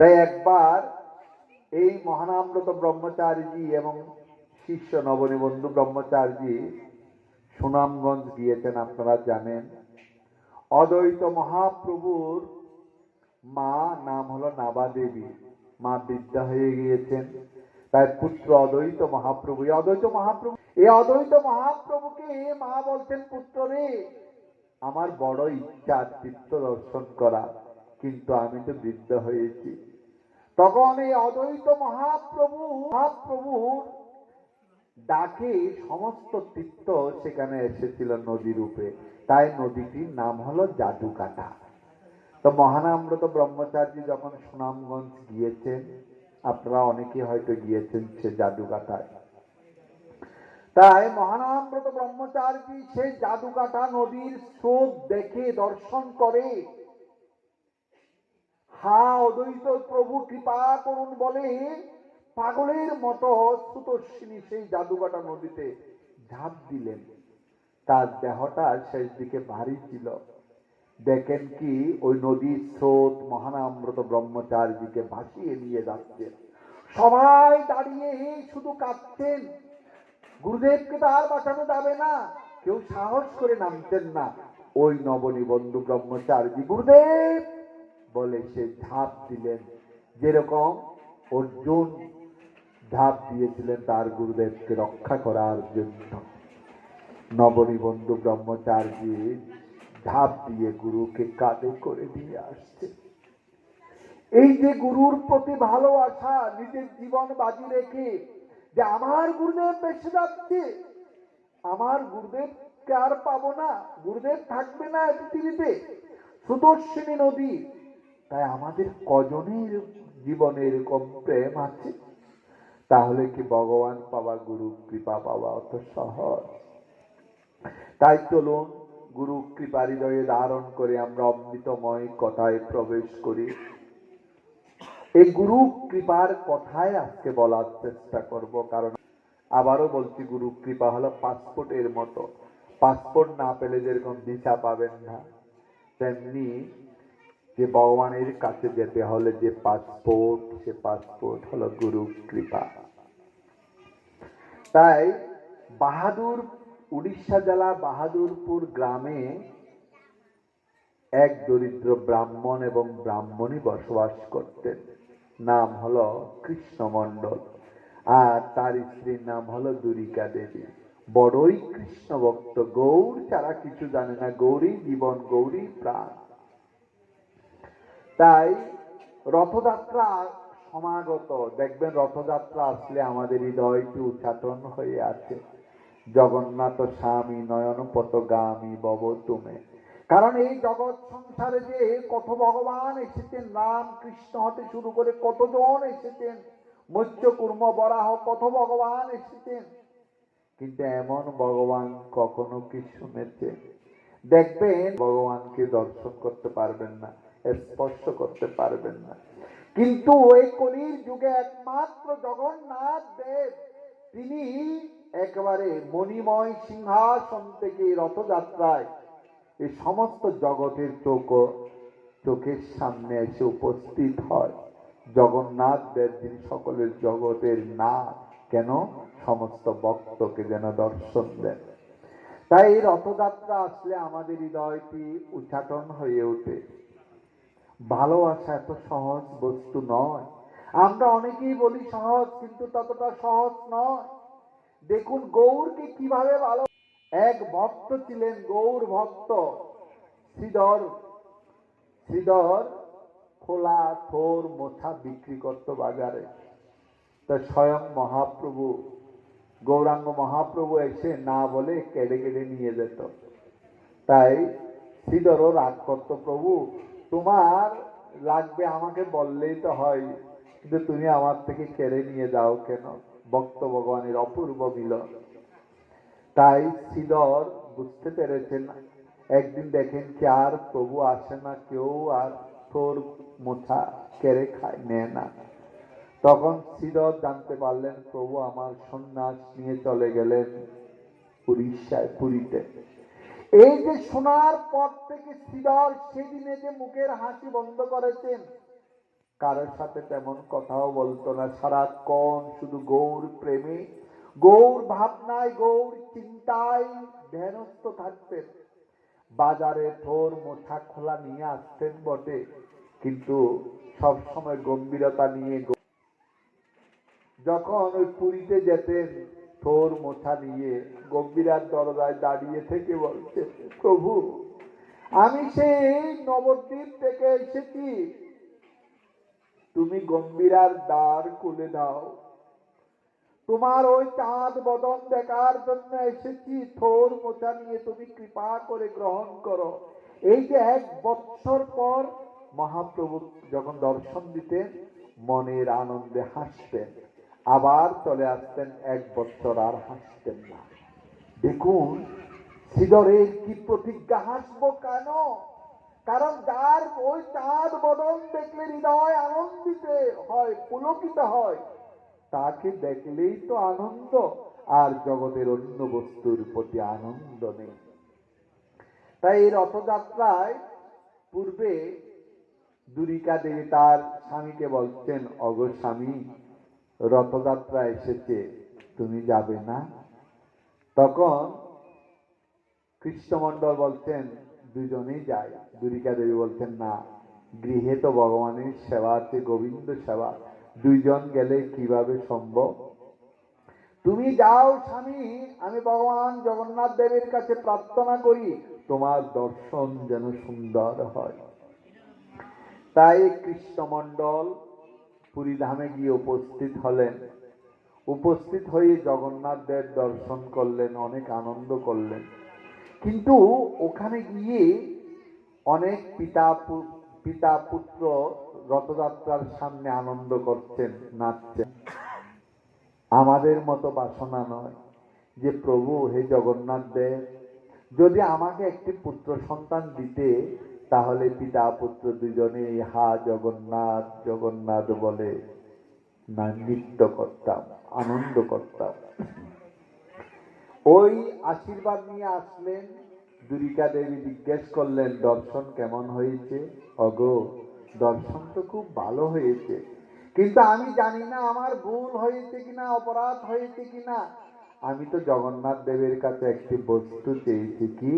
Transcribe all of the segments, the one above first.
তাই একবার এই মহানামব্রত ব্রহ্মচারীজি এবং শিষ্য নবনিবন্ধু ব্রহ্মচারীজি সুনামগঞ্জ গিয়েছেন, আপনারা জানেন। অদ্বৈত মহাপ্রভুর মা নাম হলো নাবা দেবী মা বিদ্যা হয়ে গিয়েছেন। তার পুত্র অদ্বৈত মহাপ্রভু অদ্বৈত মহাপ্রভু, এই অদ্বৈত মহাপ্রভুকে মা বলছেন, পুত্র রে, আমার বড় ইচ্ছা তীর্থ দর্শন করা, কিন্তু আমি তো বৃদ্ধ হয়েছি। তখন এই অদ্বৈত মহাপ্রভু, মহাপ্রভুর ডাকে সমস্ত তীর্থ সেখানে এসেছিল নদী রূপে। তাই নদীটির নাম হলো জাদুকাটা। তো মহানামব্রত ব্রহ্মচার্য যখন সুনামগঞ্জ গিয়েছেন, আপনারা অনেকে হয়তো গিয়েছেন সে জাদুকাটায়। তাই মহানামব্রত ব্রহ্মচারী সেই জাদুকাটা নদীর স্রোত দেখে দর্শন করে। হা অদ্বৈত প্রভু কৃপা করুন বলে পাগলের মতো সুতর্ষিনী সেই জাদুকাটা নদীতে ঝাঁপ দিলেন। তার দেহটা শেষ দিকে ভারী ছিল। দেখেন কি, ওই নদীর স্রোত মহানামৃত ব্রহ্মচারীকে ভাসিয়ে নিয়ে যাচ্ছেন। সবাই দাঁড়িয়ে শুধু কাঁদছেন। গুরুদেবকে তো আর বাঁচানো যাবে না। কেউ সাহস করে নামতেন না। ওই নবনিবন্ধু ব্রহ্মচারী গুরুদেব বলে সে ঝাঁপ দিলেন। যেরকম অর্জুন ঝাঁপ দিয়েছিলেন তার গুরুদেবকে রক্ষা করার জন্য। নবনিবন্ধু ব্রহ্মচারী ঝাঁপ দিয়ে গুরুকে কাঁধে করে দিয়ে আসছে। এই যে গুরুর প্রতি ভালোবাসা, নিজের জীবন বাজি রেখে যে আমার গুরুদেব বেঁচে যাচ্ছে, আমার গুরুদেবকে আর পাবো না, গুরুদেব থাকবে না পৃথিবীতে। সুদর্শিনী নদী তাই আমাদের কজনের জীবনে এরকম প্রেম আছে? তাহলে কি ভগবান পাওয়া গুরু কৃপা পাওয়া অত সহজ? তাই চলুন গুরু কৃপা হৃদয়ে ধারণ করে আমরা অমৃতময় কথায় প্রবেশ করি। এই গুরু কৃপার কথায় আজকে বলার চেষ্টা করব, কারণ আবারও বলছি গুরু কৃপা হলো পাসপোর্টের মতো। পাসপোর্ট না পেলে যেরকম ভিসা পাবেন না, তেমনি যে ভগবানের কাছে যেতে হলে যে পাসপোর্ট সে পাসপোর্ট হলো গুরু কৃপা। তাই বাহাদুর উড়িষ্যা জেলা বাহাদুরপুর গ্রামে এক দরিদ্র ব্রাহ্মণ এবং ব্রাহ্মণী বসবাস করতেন। নাম হলো কৃষ্ণমণ্ডল। আর তার স্ত্রীর নাম হলো দুরিকা দেবী। বড়ই কৃষ্ণ ভক্ত গৌর ছাড়া কিছু জানে না। গৌরী জীবন, গৌরী প্রাণ। তাই রথযাত্রা সমাগত। দেখবেন রথযাত্রা আসলে আমাদের হৃদয়টি উচ্চাটন হয়ে আছে। জগন্নাথ স্বামী নয়ন পতগামী বব তুমে। কারণ এই জগৎ সংসারে যে কত ভগবান এসেছেন রাম কৃষ্ণ হতে শুরু করে কতজন এসেছেন, মৎস্য কুর্ম বরাহ কত ভগবান এসেছেন। কিন্তু এমন ভগবান কখনো কি শুনেছেন দেখবেন ভগবানকে দর্শন করতে পারবেন না। স্পর্শ করতে পারবেন না। কিন্তু ওই কলির যুগে একমাত্র জগন্নাথ দেব, তিনি একেবারে মণিময় সিংহাসন থেকে রথযাত্রায় এই সমস্ত জগতের চোখ, চোখের সামনে এসে উপস্থিত হয়। জগন্নাথ দেব, যিনি সকলের জগতের না কেন? সমস্ত ভক্তকে যেন দর্শন দেন। তাই এই রথযাত্রা আসলে আমাদের হৃদয়টি উচ্চাটন হয়ে ওঠে। ভালোবাসা এত সহজ বস্তু নয়। আমরা অনেকেই বলি সহজ, কিন্তু ততটা সহজ নয়। দেখুন, গৌরকে কীভাবে ভালো এক ভক্ত ছিলেন গৌর ভক্ত। শ্রীধর শ্রীধর খোলা থোর মোছা বিক্রি করত বাজারে। তা স্বয়ং মহাপ্রভু গৌরাঙ্গ মহাপ্রভু এসে না বলে কেড়ে কেড়ে নিয়ে যেত। তাই শ্রীধরও রাগ করতো, প্রভু তোমার লাগবে আমাকে বললেই তো হয়, কিন্তু তুমি আমার থেকে কেড়ে নিয়ে যাও কেন? ভক্ত ভগবানের অপূর্ব মিলন। তাই শ্রীধর বুঝতে পেরেছেন, একদিন দেখেন কি আর প্রভু আসে না, কেউ আর তোর মোছা কেড়ে খায়, নেয় না। তখন শ্রীধর জানতে পারলেন, প্রভু আমার সন্ন্যাস নিয়ে চলে গেলেন উড়িষ্যায়, পুরীতে। এই যে শোনার পর থেকে শ্রীধর সেদিনে যে মুখের হাসি বন্ধ করেছেন, কারোর সাথে তেমন কথাও বলতো না। সারাক্ষণ শুধু গৌর প্রেমে, গৌর ভাবনায়, গৌর চিন্তায় ধ্যানস্থ থাকতেন। বাজারে থোর মোছা খোলা নিয়ে আসতেন বটে, কিন্তু সব সময় গম্ভীরতা নিয়ে যখন ওই পুরীতে যেতেন থোর মোছা নিয়ে গম্ভীরার দরজায় দাঁড়িয়ে থেকে বলছে, প্রভু, আমি সেই নবদ্বীপ থেকে এসেছি। তুমি গম্ভীরার দ্বার খুলে দাও। তোমার ওই চাঁদ বদন দেখার জন্য এসেছি। থোর মোচা নিয়ে তুমি কৃপা করে গ্রহণ করো। এই যে এক বছর পর মহাপ্রভু যখন দর্শন দিতেন, মনের আনন্দে হাসতেন। আবার চলে আসতেন এক বছর আর হাসতেন না। দেখুন শ্রীধরের কি প্রতিজ্ঞা হাসবো কেন? কারণ যার ওই চাঁদ বদন দেখলে হৃদয় আনন্দিত হয়, পুলকিত হয়। তাকে দেখলেই তো আনন্দ, আর জগতের অন্য বস্তুর প্রতি আনন্দ নেই। তাই এই রথযাত্রায় পূর্বে দুরিকা দেবী তার স্বামীকে বলছেন, অগ স্বামী রথযাত্রা এসেছে, তুমি যাবে না? তখন কৃষ্ণমণ্ডল বলছেন, দুজনেই যায় দুরিকা দেবী বলছেন, না, গৃহে তো ভগবানের সেবা আছে, গোবিন্দ সেবা। দুইজন গেলে কীভাবে সম্ভব? তুমি যাও স্বামী, আমি ভগবান জগন্নাথ দেবের কাছে প্রার্থনা করি, তোমার দর্শন যেন সুন্দর হয়। তাই কৃষ্ণমণ্ডল পুরীধামে গিয়ে উপস্থিত হলেন। উপস্থিত হয়ে জগন্নাথ দেব দর্শন করলেন, অনেক আনন্দ করলেন। কিন্তু ওখানে গিয়ে অনেক পিতা পিতা পুত্র রথযাত্রার সামনে আনন্দ করছেন, নাচছেন। আমাদের মতো বাসনা নয় যে, প্রভু, হে জগন্নাথ দেব, যদি আমাকে একটি পুত্র সন্তান দিতে তাহলে পিতা পুত্র দুজনে হা জগন্নাথ জগন্নাথ বলে না নৃত্য করতাম, আনন্দ করতাম। ওই আশীর্বাদ নিয়ে আসলেন, দুরিকা দেবী জিজ্ঞেস করলেন, দর্শন কেমন হয়েছে? অগো, দর্শন তো খুব ভালো হয়েছে। কিন্তু আমি জানি না আমার ভুল হয়েছে কিনা, অপরাধ হয়েছে কিনা। আমি তো জগন্নাথ দেবের কাছে একটি বস্তু চেয়েছি, কি?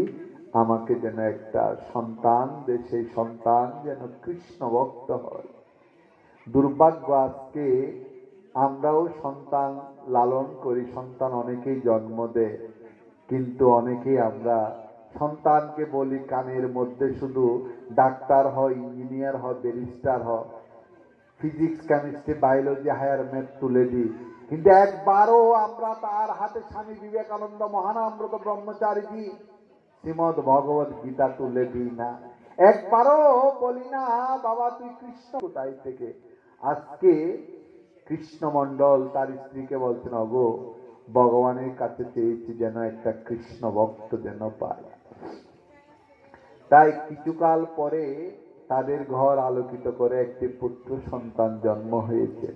আমাকে যেন একটা সন্তান দে, সেই সন্তান যেন কৃষ্ণ ভক্ত হয়। দুর্ভাগ্য আজকে আমরাও সন্তান লালন করি, সন্তান অনেকেই জন্ম দেয়, কিন্তু অনেকেই আমরা সন্তানকে বলি কানের মধ্যে শুধু ডাক্তার হয় ইঞ্জিনিয়ার হয় ব্যারিস্টার হয় physics, chemistry, biology, higher, math তুলে দিই। কিন্তু একবারও আমরা তার হাতে স্বামী বিবেকানন্দ মহানামৃত ব্রহ্মচারীজি শ্রীমদ ভগবত গীতা তুলে দিই না। একবারও বলি না, বাবা, তুই কৃষ্ণ কোথায় থেকে? আজকে কৃষ্ণমণ্ডল তার স্ত্রীকে বলছেন, অগো, ভগবানের কাছে চেয়েছি যেন একটা কৃষ্ণ ভক্ত যেন পায় তাই কিছুকাল পরে তাদের ঘর আলোকিত করে একটি পুত্র সন্তান জন্ম হয়েছে।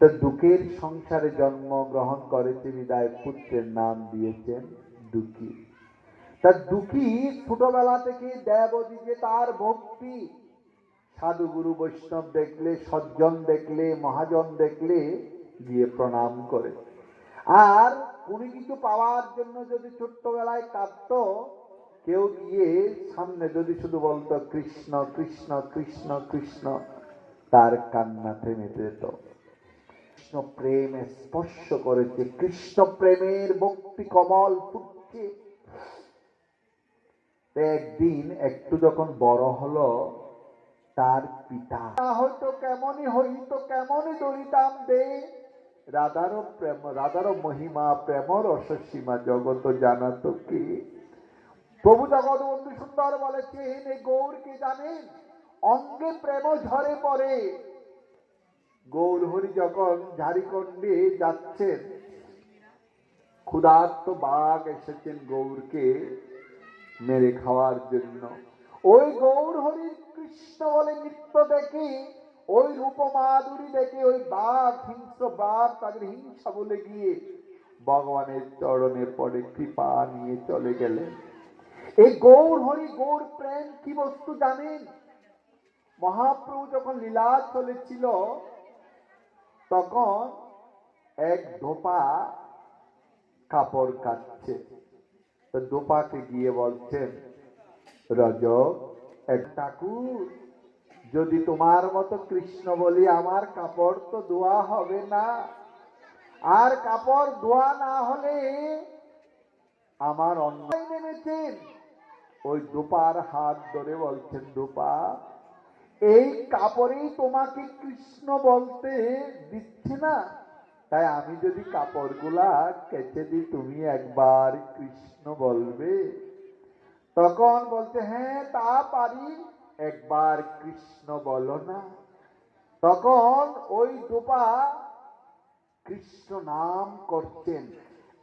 তো দুঃখের সংসারে জন্ম গ্রহণ করেছে বিদায় পুত্রের নাম দিয়েছেন দুঃখী। তা দুঃখী ছোটবেলা থেকে দেবদিকে তার ভক্তি। সাধু গুরু বৈষ্ণব দেখলে, সজ্জন দেখলে, মহাজন দেখলে গিয়ে প্রণাম করে। আর কোনো কিছু পাওয়ার জন্য যদি ছোট্টবেলায় কাঁদতো, কেউ গিয়ে সামনে যদি শুধু বলতো, কৃষ্ণ কৃষ্ণ কৃষ্ণ কৃষ্ণ, তার কান্না থেমে যেত। কৃষ্ণ প্রেমে স্পর্শ করেছে। কৃষ্ণ প্রেমের ভক্তি কমল ফুটছে। তো একদিন একটু যখন বড় হলো, তার পিতা হয়তো কেমনই হইতো, কেমনই দরিতাম দে রাধারও প্রেম রাধারও মহিমা প্রেম রসসীমা জগত জানাতো কি? প্রভু জগৎ বন্ধু সুন্দর বলেছেন গৌর গৌরকে জানেন অঙ্গে প্রেম ঝরে পড়ে। গৌর হরি যখন ঝাড়িকন্ডে যাচ্ছেন, ক্ষুধার্ত বাঘ এসেছেন গৌরকে। মেরে খাওয়ার জন্য। ওই গৌর হরির কৃষ্ণ বলে নৃত্য দেখে, ওই রূপ মাধুরী দেখে, ওই বাঘ, হিংস্র বাঘ তাদের হিংসা বলে গিয়ে ভগবানের চরণে পড়ে কৃপা নিয়ে চলে গেলেন। এই গৌর হরি গৌর প্রেম কি বস্তু জানেন? মহাপ্রভু যখন লীলা চলেছিল তখন এক ধোপা কাপড় কাটছে। তো দোপাকে গিয়ে বলছেন রজ এক ঠাকুর, যদি তোমার মতো কৃষ্ণ বলি আমার কাপড় তো ধোয়া হবে না। আর কাপড় ধোয়া না হলে আমার অন্যায় নেমেছেন। ওই দোপার হাত ধরে বলছেন, দোপা, এই কাপড়েই তোমাকে কৃষ্ণ বলতে দিচ্ছে না? তাই আমি যদি কাপড়গুলা কেচে দিই, তুমি একবার কৃষ্ণ বলবে। তখন বলছে হ্যাঁ তা পারি, একবার কৃষ্ণ বলো না। তখন ওই দোপা কৃষ্ণ নাম করছেন।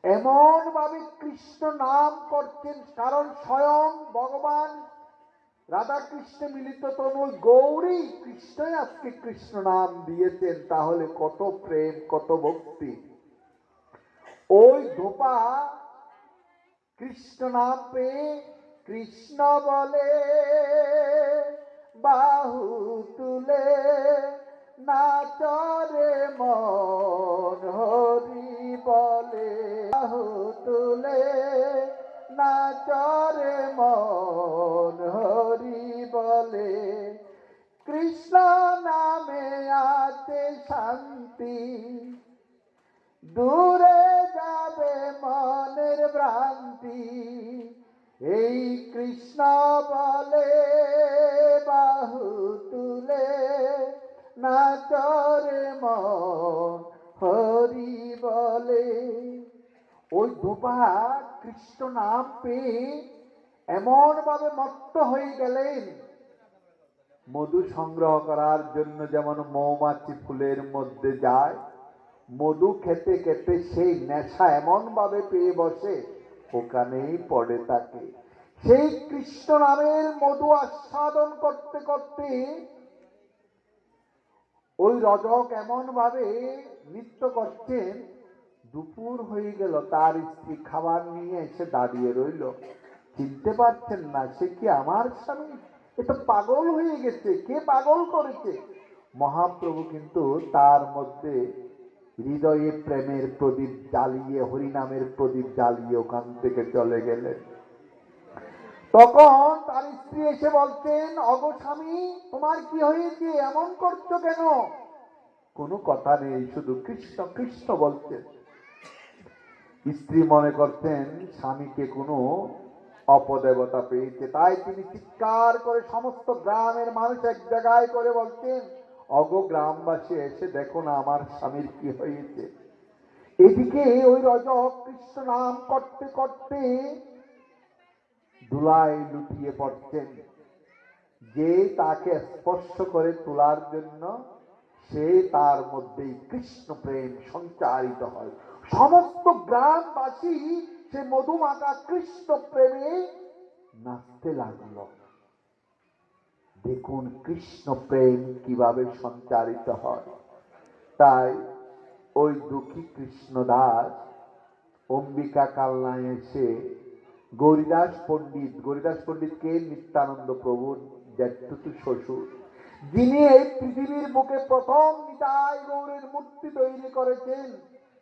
এমন ভাবে কৃষ্ণ নাম করছেন, কারণ স্বয়ং ভগবান রাধা কৃষ্ণ মিলিত তনু গৌরী কৃষ্ণই আজকে কৃষ্ণ নাম দিয়েছেন। তাহলে কত প্রেম, কত ভক্তি। ওই ধোপা কৃষ্ণ নাম পেয়ে কৃষ্ণ বলে, বাহু তুলে নাচরে মন হরি বলে, বাহু তুলে নাচরে মন হরি বলে। কৃষ্ণ নামে আছে শান্তি। দূরে যাবে মনের ভ্রান্তি। এই কৃষ্ণ বলে, বাহু তুলে নাচরে মন হরি বলে। ওই ধোপা কৃষ্ণ নাম পেয়ে এমন ভাবে মত্ত হয়ে গেলেন। মধু সংগ্রহ করার জন্য যেমন মৌমাছি ফুলের মধ্যে যায়, মধু খেতে খেতে সেই নেশা এমন ভাবে পেয়ে বসে, ওখানেই পড়ে থাকে। সেই কৃষ্ণ নামের মধু আস্বাদন করতে করতে ওই রজক এমন ভাবে নৃত্য করছেন দুপুর হয়ে গেল, তার স্ত্রী খাবার নিয়ে এসে দাঁড়িয়ে রইল। চিনতে পারছেন না, সে কি আমার স্বামী? এটা পাগল হয়ে গেছে, কে পাগল করেছে? মহাপ্রভু কিন্তু তার মধ্যে হৃদয়ে প্রেমের প্রদীপ জ্বালিয়ে, হরিনামের প্রদীপ জ্বালিয়ে ওখান থেকে চলে গেলেন। তখন তার স্ত্রী এসে বলতেন অগ স্বামী, তোমার কি হয়েছে? এমন করছ কেন? কোনো কথা নেই, শুধু কৃষ্ণ কৃষ্ণ বলছেন। স্ত্রী মনে করতেন, স্বামীকে কোনো অপদেবতা পেয়েছে। তাই তিনি চিৎকার করে সমস্ত গ্রামের মানুষ এক জায়গায় করে বলতেন, অগ গ্রামবাসী, এসে দেখো না আমার স্বামীর কি হয়েছে। এদিকে ওই রজক কৃষ্ণ নাম করতে করতে ধুলায় লুটিয়ে পড়ছেন যে তাকে স্পর্শ করে তোলার জন্য সে তার মধ্যেই কৃষ্ণ প্রেম সঞ্চারিত হয়। সমস্ত গ্রামবাসী সে মধুমাতা কৃষ্ণ প্রেমে নাচতে লাগল। দেখুন কৃষ্ণ প্রেম কীভাবে সঞ্চারিত হয়। তাই ওই দুঃখী কৃষ্ণদাস অম্বিকা কালনায় এসে গৌরীদাস পণ্ডিত, গৌরীদাস পণ্ডিতকে নিত্যানন্দ প্রভুর জ্যাঠতুতু শ্বশুর যিনি এই পৃথিবীর বুকে প্রথম নিতাই গৌরের মূর্তি তৈরি করেছেন,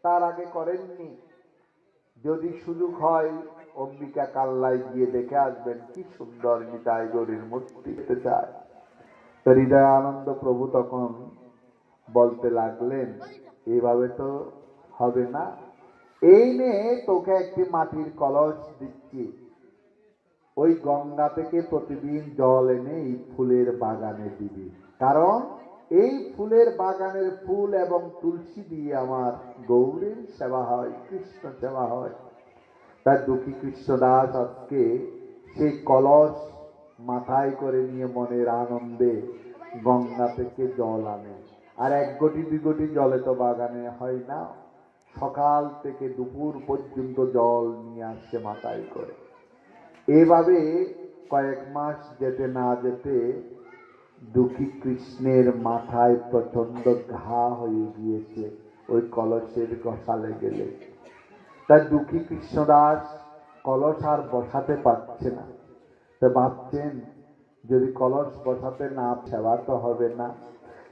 তার আগে করেননি। যদি সুযোগ হয়, অম্বিকা কাল্লায় গিয়ে দেখে আসবেন কি সুন্দর নিতাই গৌরীর মূর্তি দেখতে চায়। তো হৃদয়ানন্দ প্রভু তখন বলতে লাগলেন, এভাবে তো হবে না। এই নিয়ে তোকে একটি মাটির কলস দিচ্ছি। ওই গঙ্গা থেকে প্রতিদিন জল এনে এই ফুলের বাগানে দিবি। কারণ এই ফুলের বাগানের ফুল এবং তুলসী দিয়ে আমার গৌরের সেবা হয়, কৃষ্ণ সেবা হয়। তার দুঃখী কৃষ্ণদাস আজকে সেই কলস মাথায় করে নিয়ে মনের আনন্দে গঙ্গা থেকে জল আনে। আর এক গটি, দুই গটি জলে তো বাগানে হয় না। সকাল থেকে দুপুর পর্যন্ত জল নিয়ে আসছে মাথায় করে। এভাবে কয়েক মাস যেতে না যেতে দুঃখী কৃষ্ণের মাথায় প্রচণ্ড ঘা হয়ে গিয়েছে ওই কলসের গসালে গেলে। তাই দুঃখী কৃষ্ণদাস কলস আর বসাতে পারছে না। তো ভাবছেন, যদি কলস বসাতে না সেবা তো হবে না।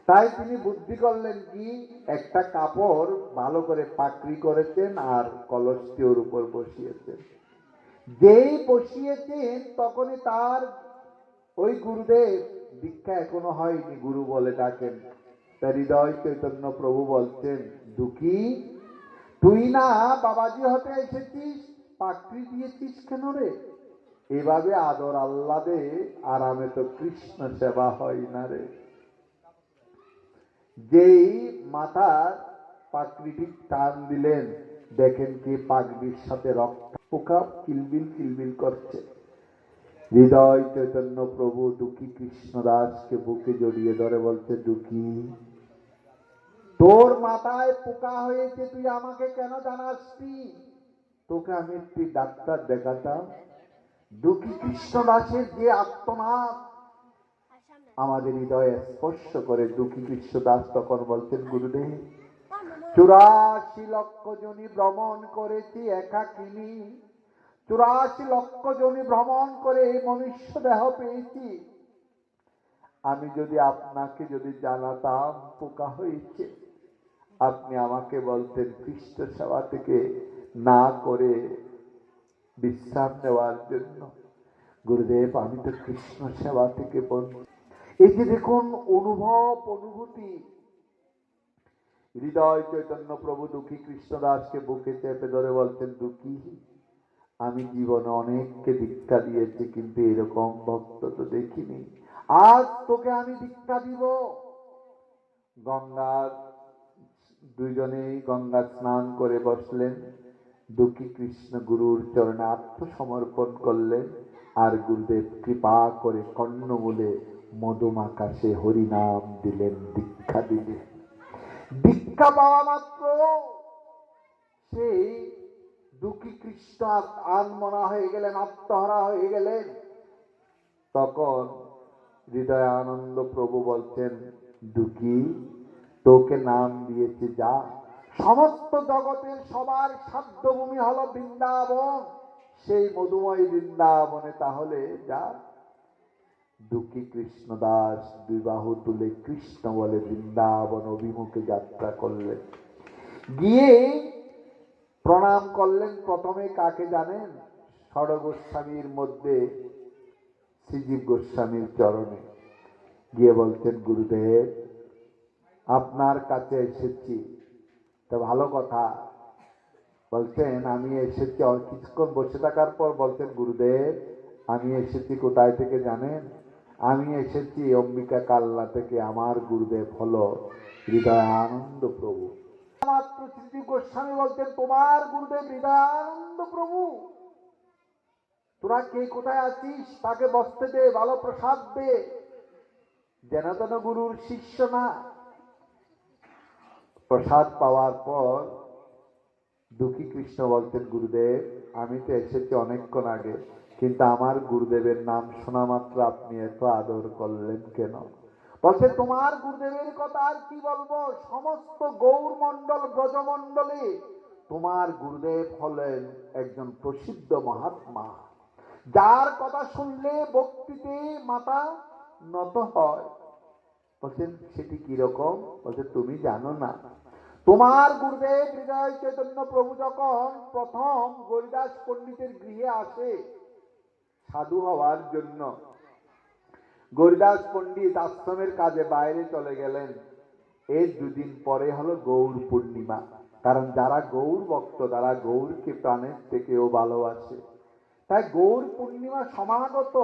তাই তিনি বুদ্ধি করলেন কি, একটা কাপড় ভালো করে পাকড়ি করেছেন আর কলসটি ওর উপর বসিয়েছেন। যেই বসিয়েছেন তখনই তার ওই গুরুদেব দীক্ষা এখনও হয়নি, গুরু বলে ডাকেন। তার হৃদয় চৈতন্য প্রভু বলছেন, দুঃখী, তুই না বাবাজি হতে এসেছিস, পাকড়ি দিয়েছিস কেন রে? এভাবে আদর আল্লাদে আরামে তো কৃষ্ণ সেবা হয় না রে। যেই মাথার পাকড়িটি টান দিলেন দেখেন কি পাগড়ির সাথে রক্ত পোকা কিলবিল কিলবিল করছে। হৃদয় চৈতন্য প্রভু দুঃখী কৃষ্ণ কৃষ্ণদাসকে বুকে জড়িয়ে ধরে বলছে দুঃখী তোর মাথায় পোকা হয়েছে তুই আমাকে কেন জানাসনি? তোকে আমি একটি ডাক্তার দেখাতাম। দুঃখী কৃষ্ণদাসের যে আত্মনাথ আমাদের হৃদয়ে স্পর্শ করে দুঃখী কৃষ্ণদাস তখন বলছেন গুরুদেব চুরাশি লক্ষ জনি ভ্রমণ করেছি একাকিনী। চুরাশি লক্ষ জনি ভ্রমণ করে এই মনুষ্য দেহ পেয়েছি। আমি যদি আপনাকে যদি জানাতাম পোকা হয়েছে, আপনি আমাকে বলতেন কৃষ্ণ সেবা থেকে না করে বিশ্রাম নেওয়ার জন্য। গুরুদেব, আমি তো কৃষ্ণ সেবা থেকে বন্ধু এই যে দেখুন, অনুভব, অনুভূতি হৃদয় চৈতন্য প্রভু দুঃখী কৃষ্ণদাসকে বুকে চেপে ধরে বলছেন, দুঃখী, আমি জীবনে অনেককে দীক্ষা দিয়েছি, কিন্তু এরকম ভক্ত তো দেখিনি। আজ তোকে আমি দীক্ষা দিব। গঙ্গার দুইজনেই গঙ্গা স্নান করে বসলেন। দুঃখী কৃষ্ণ গুরুর চরণে আত্মসমর্পণ করলেন আর গুরুদেব কৃপা করে কর্ণমূলে মধুমাকাশে হরিনাম দিলেন, দীক্ষা দিলেন। দীক্ষা পাওয়া মাত্র। সেই দুঃখী কৃষ্ণ আনমনা হয়ে গেলেন, আত্মহারা হয়ে গেলেন। তখন হৃদয় আনন্দ প্রভু বলছেন, দুঃখী, তোকে নাম দিয়েছে যা। সমস্ত জগতের সবার সাধ্যভূমি হলো বৃন্দাবন। সেই মধুময় বৃন্দাবনে তাহলে যা দুঃখী কৃষ্ণদাস দুই বাহু তুলে কৃষ্ণ বলে বৃন্দাবন অভিমুখে যাত্রা করলেন। গিয়ে প্রণাম করলেন। প্রথমে কাকে জানেন? গোস্বামীর মধ্যে শ্রীজীব গোস্বামীর চরণে। গিয়ে বলছেন, গুরুদেব, আপনার কাছে এসেছি। তা ভালো কথা। বলছেন, আমি এসেছি। কিছুক্ষণ বসে থাকার পর বলছেন, গুরুদেব, আমি এসেছি কোথায় থেকে জানেন? আমি এসেছি অম্বিকা কাল্লা থেকে আমার গুরুদেব হলো হৃদয় আনন্দ প্রভু। মাত্র শ্রীজীব গোস্বামী বলছেন তোমার গুরুদেব হৃদয় আনন্দ প্রভু। তোরা কে কোথায় আছিস? তাকে বসতে দে, ভালো প্রসাদ দে। যেন তেন গুরুর শিষ্য না। প্রসাদ পাওয়ার পর দুঃখী কৃষ্ণ বলছেন গুরুদেব, আমি তো এসেছি অনেকক্ষণ আগে। কিন্তু আমার গুরুদেবের নাম শোনা মাত্র আপনি এত আদর করলেন কেন? বলছে তোমার গুরুদেবের কথা আর কি বলব? সমস্ত গৌর মন্ডল ব্রজমন্ডলে তোমার গুরুদেব হলেন একজন প্রসিদ্ধ মহাত্মা। যার কথা শুনলে ভক্তিতে মাথা নত হয়। বলছেন সেটি কীরকম বলছে তুমি জানো না। তোমার গুরুদেব হৃদয় চৈতন্য প্রভু যখন প্রথম গরিদাস পণ্ডিতের গৃহে আসে সাধু হওয়ার জন্য। গরিদাস পণ্ডিত আশ্রমের কাজে বাইরে চলে গেলেন। এর দুদিন পরে হলো গৌর পূর্ণিমা। কারণ যারা গৌর ভক্ত, তারা গৌরকে প্রাণের থেকেও ভালোবাসে। তাই গৌর পূর্ণিমা সমাগত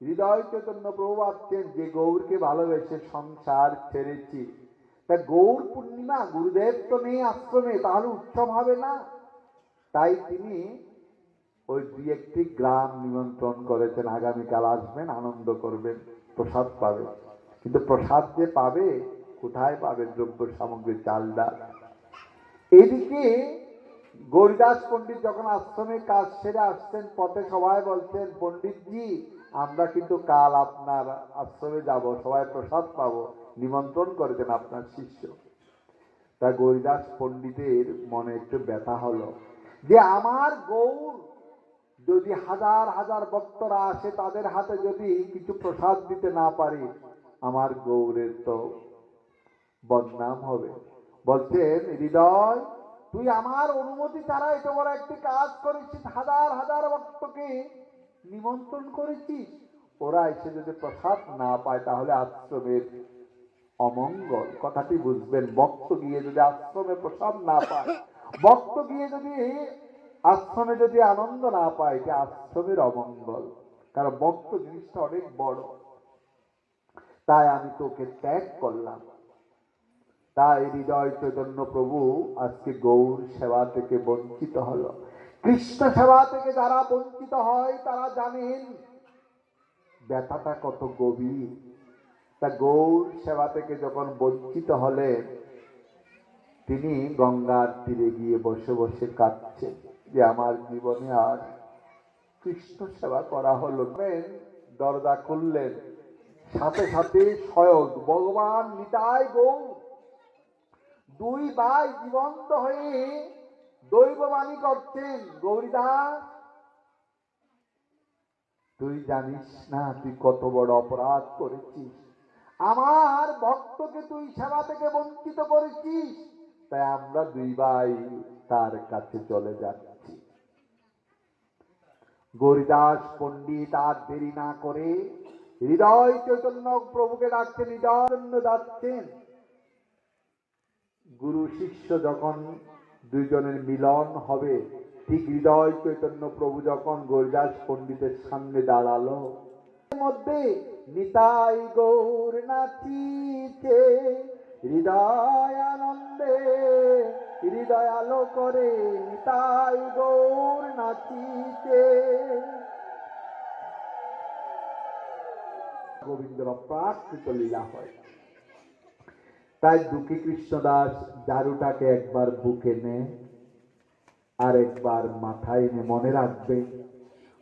হৃদয় চৈতন্য প্রভু ভাবছেন, যে গৌরকে ভালোবেসে সংসার ছেড়েছি। তা গৌর পূর্ণিমা গুরুদেব তো নেই আশ্রমে, তাহলে উৎসব হবে না। তাই তিনি ওই দুই একটি গ্রাম নিমন্ত্রণ করেছেন, আগামীকাল আসবেন, আনন্দ করবেন, প্রসাদ পাবে। কিন্তু প্রসাদ যে পাবে, কোথায় পাবে দ্রব্য সামগ্রী, চাল ডাল? এদিকে গরিদাস পণ্ডিত যখন আশ্রমে কাজ সেরে আসছেন, পথে সবাই বলছেন, পণ্ডিতজি, আমরা কিন্তু কাল আপনার আশ্রমে যাব, সবাই প্রসাদ পাবো, নিমন্ত্রণ করেছেন আপনার শিষ্য। তা গরিদাস পণ্ডিতের মনে একটু ব্যথা হলো যে, আমার গৌর যদি হাজার হাজার ভক্তরা আসে, তাদের হাতে যদি কিছু প্রসাদ দিতে না পারি, আমার গৌরের তো বদনাম হবে। বলছেন, হৃদয়, তুই আমার অনুমতি ছাড়া এত বড় একটি কাজ করেছিস, হাজার হাজার ভক্তকে নিমন্ত্রণ করেছিস। ওরা এসে যদি প্রসাদ না পায়, তাহলে আশ্রমের অমঙ্গল। কথাটি বুঝবেন, ভক্ত গিয়ে যদি আশ্রমে প্রসাদ না পায়, ভক্ত গিয়ে যদি আশ্রমে যদি আনন্দ না পায়, এটা আশ্রমের অমঙ্গল। কারণ ভক্ত জিনিসটা অনেক বড়। তাই আমি তোকে ত্যাগ করলাম। তাই হৃদয় চৈতন্য প্রভু আজকে গৌর সেবা থেকে বঞ্চিত হলো। কৃষ্ণ সেবা থেকে যারা বঞ্চিত হয়, তারা জানেন, ব্যথাটা কত গভীর। তা গৌর সেবা থেকে যখন বঞ্চিত হলেন, তিনি গঙ্গার তীরে গিয়ে বসে বসে কাঁদছেন। যে আমার জীবনে আর কৃষ্ণ সেবা করা হলো দরজা খুললেন। সাথে সাথে স্বয়ং ভগবান নিতাই গৌর। দুই ভাই জীবন্ত হয়ে দৈববাণী করছেন, গৌরীদাস। তুই জানিস না, তুই কত বড় অপরাধ করেছিস। আমার ভক্তকে তুই সেবা থেকে বঞ্চিত করেছিস। তাই আমরা দুই ভাই তার কাছে চলে যাচ্ছি। গৌরীদাস পণ্ডিত আর দেরি না করে হৃদয় চৈতন্য প্রভুকে ডাকছেন, হৃদয় যাচ্ছেন গুরু শিষ্য যখন দুইজনের মিলন হবে, ঠিক হৃদয় চৈতন্য প্রভু যখন গরিদাস পণ্ডিতের সামনে দাঁড়াল মধ্যে নিতাই গৌর নাচিছে, হৃদয় আনন্দে, হৃদয় আলো করে নিতাই গৌর গোবিন্দর প্রাকৃত লীলা হয়। তাই দুঃখী কৃষ্ণদাস ঝাড়ুটাকে একবার বুকে নে আর একবার মাথায় মনে রাখবে।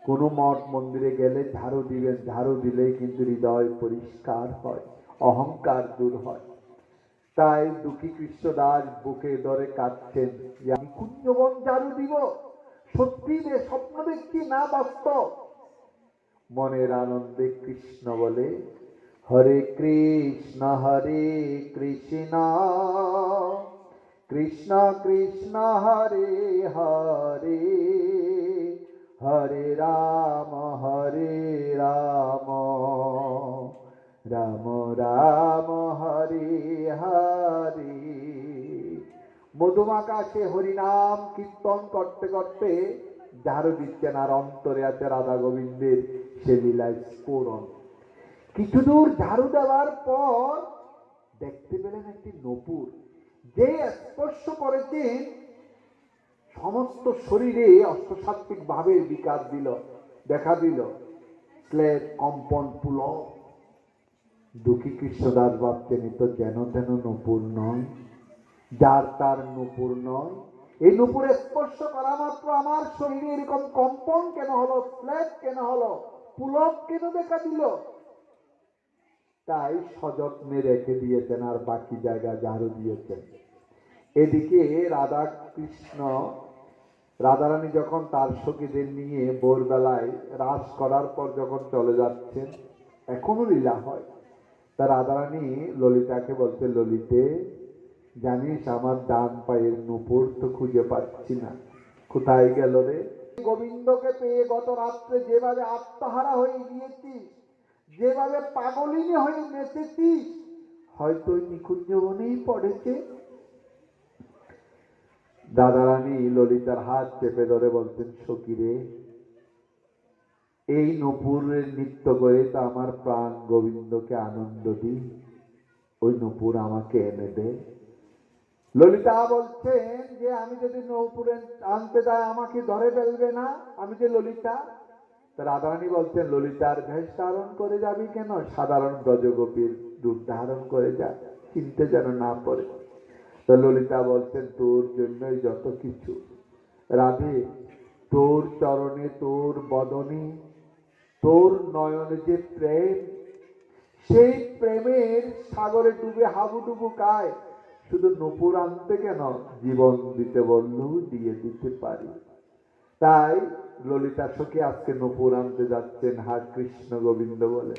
কোনো মঠ মন্দিরে গেলে ঝাড়ু দিবেন, ঝাড়ু দিলেই কিন্তু হৃদয় পরিষ্কার হয়, অহংকার দূর হয়। তাই দুঃখী কৃষ্ণদাস বুকে ধরে কাঁদছেন কুঞ্জবন ঝাড়ু দিব? সত্যি রে স্বপ্ন দেখছি না বাস্তব, মনের আনন্দে কৃষ্ণ বলে, হরে কৃষ্ণ হরে কৃষ্ণ কৃষ্ণ কৃষ্ণ, হরে হরে হরে রাম হরে রাম রাম রাম, হরে হরে। মধুমাকাশে হরিনাম কীর্তন করতে করতে ঝাড়ু দিচ্ছেন আর অন্তরে আছে রাধা গোবিন্দের সে লীলায় স্ফোরণ। কিছু দূর ঝাড়ু দেওয়ার পর দেখতে পেলেন একটি নপুর, যে স্পর্শ করেছেন সমস্ত শরীরে অষ্টসাত্বিক ভাবের বিকাশ দিল, দেখা দিল স্লেট কম্পন পুল দুঃখী কৃষ্ণদাস ভাবতেন এ তো যেন তেন নপুর নয়। যার তার নপুর নয়। এই নূপুরে স্পর্শ করা মাত্র আমার শরীরে এরকম কম্পন কেন হলো ফ্ল্যাট কেন হলো, পুলক কেন দেখা দিল? তাই সযত্নে রেখে দিয়েছেন আর বাকি জায়গা ঝাড়ু দিয়েছেন। এদিকে রাধা কৃষ্ণ, রাধারানী যখন তার সখীদের নিয়ে ভোরবেলায় রাস করার পর যখন চলে যাচ্ছেন, এখনও লীলা হয়। তা রাধারানী ললিতাকে বলছে, ললিতে জানিস আমার ডান পায়ের নুপুর তো খুঁজে পাচ্ছি না। কোথায় গেল রে? গোবিন্দকে পেয়ে গত রাত্রে যেভাবে আত্মহারা হয়ে গিয়েছিস যেভাবে পাগলিনী হয়ে নেচেছিস হয়তো ওই নিকুঞ্জবনেই পড়েছে। দাদারানী ললিতার হাত চেপে ধরে বলতেন সকিরে এই নপুরের নৃত্য করে তো আমার প্রাণ গোবিন্দকে আনন্দ দিই। ওই নপুর আমাকে এনে দে। ললিতা বলছেন যে, আমি যদি নৌপুরে আনতে যাই, আমাকে ধরে ফেলবে না? আমি যে ললিতা? রাধারানী বলছেন, ললিতার ভেষ ধারণ করে যাবি কেন? সাধারণ ব্রজগোপীর রূপ ধারণ করে যা, চিনতে যেন না পড়ে। তো ললিতা বলছেন, তোর জন্যই যত কিছু। রাধে, তোর চরণে তোর বদনে, তোর নয়নে যে প্রেম, সেই প্রেমের সাগরে ডুবে হাবুডুবু কায়? শুধু নপুর আনতে কেন জীবন দিতে বললেও দিয়ে দিতে পারি। তাই ললিতা সখী আজকে নপুর আনতে যাচ্ছেন হা কৃষ্ণ গোবিন্দ বলে।